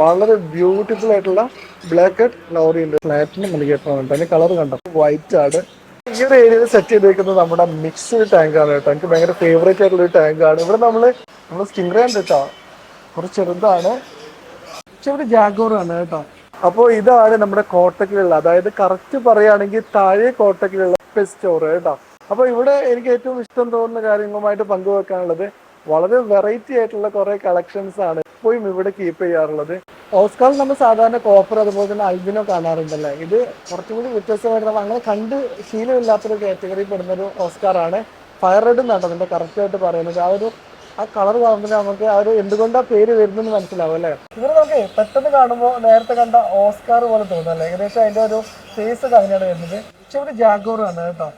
വളരെ ബ്യൂട്ടിഫുൾ ആയിട്ടുള്ള black lorry ഉണ്ട് ഫ്ലാറ്റിന് നൽകിയിട്ടാണ് അതിന്റെ കളർ കണ്ടോ. വൈറ്റ് ആണ്. ഈ ഒരു ഏരിയയിൽ സെറ്റ് ചെയ്തേക്കുന്നത് നമ്മുടെ മിക്സ്ഡ് ടാങ്ക് ആണ് കേട്ടോ. എനിക്ക് ഭയങ്കര ഫേവറേറ്റ് ആയിട്ടുള്ള ഒരു ടാങ്ക് ആണ്. ഇവിടെ നമ്മൾ സ്റ്റിംഗ്റേ ഉണ്ട് കേട്ടോ കുറച്ച് ചെറുതാണ്. പക്ഷെ ഇവിടെ ജാഗോർ ആണ് കേട്ടോ. അപ്പോൾ ഇതാണ് നമ്മുടെ കോട്ടക്കിലുള്ള അതായത് കറക്റ്റ് പറയുകയാണെങ്കിൽ താഴെ കോട്ടക്കിലുള്ള പെസ്റ്റ് സ്റ്റോർ കേട്ടോ. അപ്പോൾ ഇവിടെ എനിക്ക് ഏറ്റവും ഇഷ്ടം തോന്നുന്ന കാര്യങ്ങളുമായിട്ട് പങ്കുവെക്കാനുള്ളത് വളരെ വെറൈറ്റി ആയിട്ടുള്ള കുറെ കളക്ഷൻസ് ആണ്. ഇപ്പോഴും ഇവിടെ കീപ്പ് ചെയ്യാറുള്ളത്. ഓസ്കാർ നമ്മൾ സാധാരണ കോപ്പർ അതുപോലെ തന്നെ അൽബിനോ കാണാറുണ്ടല്ലേ? ഇത് കുറച്ചും കൂടി വ്യത്യസ്തമായിട്ട് അങ്ങനെ കണ്ട് ശീലമില്ലാത്തൊരു കാറ്റഗറിയിൽ പെടുന്ന ഒരു ഓസ്കാർ ആണ്. ഫയർ റെഡ് എന്നാണ് കറക്റ്റ് ആയിട്ട് പറയുന്നത്. ആ ഒരു ആ കളർ കാണുമ്പോൾ നമുക്ക് ആ ഒരു എന്തുകൊണ്ടാ പേര് വരുന്നെന്ന് മനസ്സിലാവും അല്ലേ? ഇവർ നമുക്ക് പെട്ടെന്ന് കാണുമ്പോൾ നേരത്തെ കണ്ട ഓസ്കാർ പോലെ തോന്നും അല്ലേ? ഏകദേശം അതിന്റെ ഒരു ഫേസ് അങ്ങനെയാണ് വരുന്നത്. ഇവിടെ ജാഗോർ ആണ് കേട്ടോ.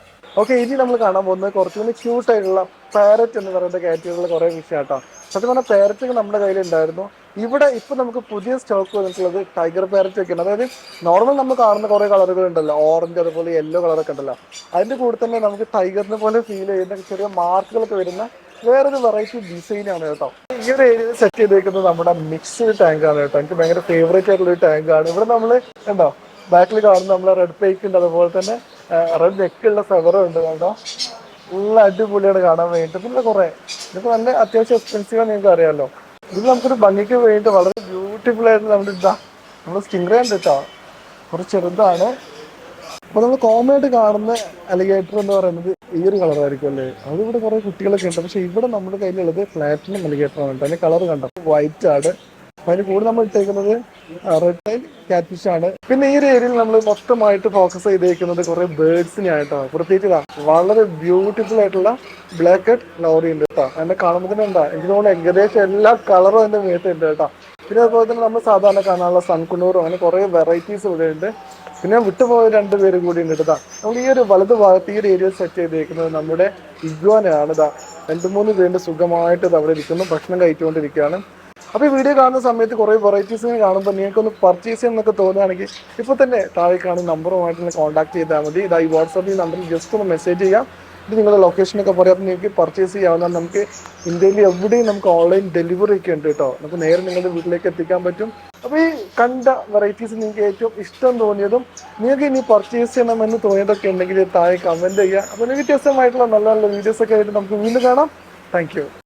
ഓക്കെ ഇനി നമ്മൾ കാണാൻ പോകുന്നത് കുറച്ചുകൂടി ക്യൂട്ടായിട്ടുള്ള പാരറ്റ് എന്ന് പറയുന്ന കാറ്റഗറിയിലുള്ള കുറേ വിഷയം കേട്ടോ സത്യം പറഞ്ഞാൽ പാരറ്റ് നമ്മുടെ കയ്യിൽ ഉണ്ടായിരുന്നു ഇവിടെ ഇപ്പൊ നമുക്ക് പുതിയ സ്റ്റോക്ക് വന്നിട്ടുള്ളത് ടൈഗർ പാരറ്റ് ഒക്കെയാണ്. അതായത് നോർമൽ നമ്മൾ കാണുന്ന കുറേ കളറുകൾ ഉണ്ടല്ലോ. ഓറഞ്ച് അതുപോലെ യെല്ലോ കളറൊക്കെ ഉണ്ടല്ലോ. അതിന്റെ കൂടെ തന്നെ നമുക്ക് ടൈഗറിനെ പോലെ ഫീൽ ചെയ്യുന്ന ചെറിയ മാർക്കുകളൊക്കെ വരുന്ന വേറൊരു വെറൈറ്റി ഡിസൈൻ ആണ് കേട്ടോ. ഈ ഒരു ഏരിയയിൽ സെറ്റ് ചെയ്തേക്കുന്നത് നമ്മുടെ മിക്സ്ഡ് ടാങ്ക് ആണ് കേട്ടോ. എനിക്ക് ഭയങ്കര ഫേവറേറ്റ് ആയിട്ടുള്ള ഒരു ടാങ്ക് ആണ്. ഇവിടെ നമ്മൾ കണ്ടോ? ബാക്കിൽ കാണുന്ന നമ്മളെ റെഡ് പേക്ക് ഉണ്ട്. അതുപോലെ തന്നെ റെഡ് നെക്കുള്ള സെവറും ഉണ്ട് കേട്ടോ നല്ല അടിപൊളിയാണ് കാണാൻ വേണ്ടിയിട്ട്. പിന്നെ കുറെ ഇതൊക്കെ നല്ല അത്യാവശ്യം എക്സ്പെൻസീവ് ആണ് നിങ്ങൾക്ക് അറിയാമല്ലോ ഇത് നമുക്കൊരു ഭംഗിക്ക് വേണ്ടിയിട്ട് വളരെ ബ്യൂട്ടിഫുൾ ആയിട്ട് നമ്മുടെ ഇതാ നമ്മുടെ സ്കിൻ ഉണ്ട് കേട്ടോ. കുറച്ച് ചെറുതാണ്. അപ്പൊ നമ്മൾ കോമൺ ആയിട്ട് കാണുന്ന അലിഗേറ്റർ എന്ന് പറയുന്നത് ഈ ഒരു കളറായിരിക്കും അല്ലേ? അതിവിടെ കുറെ കുട്ടികളൊക്കെ ഉണ്ട്. പക്ഷെ ഇവിടെ നമ്മുടെ കയ്യിലുള്ളത് പ്ലാറ്റിനം അലിഗേറ്റർ ആണ് കേട്ടോ. അതിന്റെ കളർ കണ്ടോ? വൈറ്റ് ആണ്. അതിന് കൂടെ നമ്മൾ ഇട്ടേക്കുന്നത് റെഡ് ടൈൽ കാറ്റ്ഫിഷ് ആണ്. പിന്നെ ഈ ഒരു ഏരിയയിൽ നമ്മൾ മൊത്തമായിട്ട് ഫോക്കസ് ചെയ്തേക്കുന്നത് കുറെ ബേർഡ്സിനെ ആയിട്ടാണ്. പ്രത്യേകിച്ച് ഇതാ വളരെ ബ്യൂട്ടിഫുൾ ആയിട്ടുള്ള ബ്ലാക്ക് ഹെഡ് ലോറി ഉണ്ട് കേട്ടോ അതിന്റെ കാണുമ്പോൾ തന്നെ എന്താ എനിക്ക് തോന്നുന്നു ഏകദേശം എല്ലാ കളറും അതിന്റെ മേത്തുണ്ട് കേട്ടോ. പിന്നെ അതുപോലെ തന്നെ നമ്മൾ സാധാരണ കാണാനുള്ള സൺകുണ്ണൂറും അങ്ങനെ കുറെ വെറൈറ്റീസ് ഇവിടെ ഉണ്ട്. പിന്നെ വിട്ടുപോയ രണ്ട് പേരും കൂടി ഉണ്ട് കേട്ടോ. നമ്മൾ ഈ ഒരു വലത് ഭാഗത്ത് ഈ ഒരു ഏരിയ സെറ്റ് ചെയ്തേക്കുന്നത് നമ്മുടെ ഇഗ്വാനാണ് ഇതാ രണ്ട് മൂന്ന് പേരുടെ സുഖമായിട്ട് അവിടെ ഇരിക്കുന്നു ഭക്ഷണം കഴിച്ചുകൊണ്ടിരിക്കുകയാണ്. അപ്പോൾ ഈ വീഡിയോ കാണുന്ന സമയത്ത് കുറേ വെറൈറ്റീസ് കാണുമ്പോൾ നിങ്ങൾക്കൊന്ന് പർച്ചേസ് ചെയ്യാനൊക്കെ തോന്നുകയാണെങ്കിൽ ഇപ്പോൾ തന്നെ താഴെ കാണുന്ന നമ്പറുമായിട്ട് കോൺടാക്ട് ചെയ്താൽ മതി. ഇതാ ഈ വാട്സാപ്പിൽ നമ്പറിൽ ജസ്റ്റ് ഒന്ന് മെസ്സേജ് ചെയ്യാം. ഇത് നിങ്ങളുടെ ലൊക്കേഷനൊക്കെ പറയാം. അപ്പോൾ നിങ്ങൾക്ക് പർച്ചേസ് ചെയ്യാവുന്ന നമുക്ക് ഇന്ത്യയിൽ എവിടെയും നമുക്ക് ഓൺലൈൻ ഡെലിവറി ഒക്കെ ഉണ്ട് കേട്ടോ. നമുക്ക് നേരെ നിങ്ങളുടെ വീട്ടിലേക്ക് എത്തിക്കാൻ പറ്റും. അപ്പോൾ ഈ കണ്ട വെറൈറ്റീസ് നിങ്ങൾക്ക് ഏറ്റവും ഇഷ്ടം തോന്നിയതും നിങ്ങൾക്ക് ഇനി പർച്ചേസ് ചെയ്യണമെന്ന് തോന്നിയതൊക്കെ ഉണ്ടെങ്കിൽ താഴെ കമന്റ് ചെയ്യുക. അപ്പോൾ വ്യത്യസ്തമായിട്ടുള്ള നല്ല നല്ല വീഡിയോസ് ഒക്കെ ആയിട്ട് നമുക്ക് വീണ്ടും കാണാം. താങ്ക്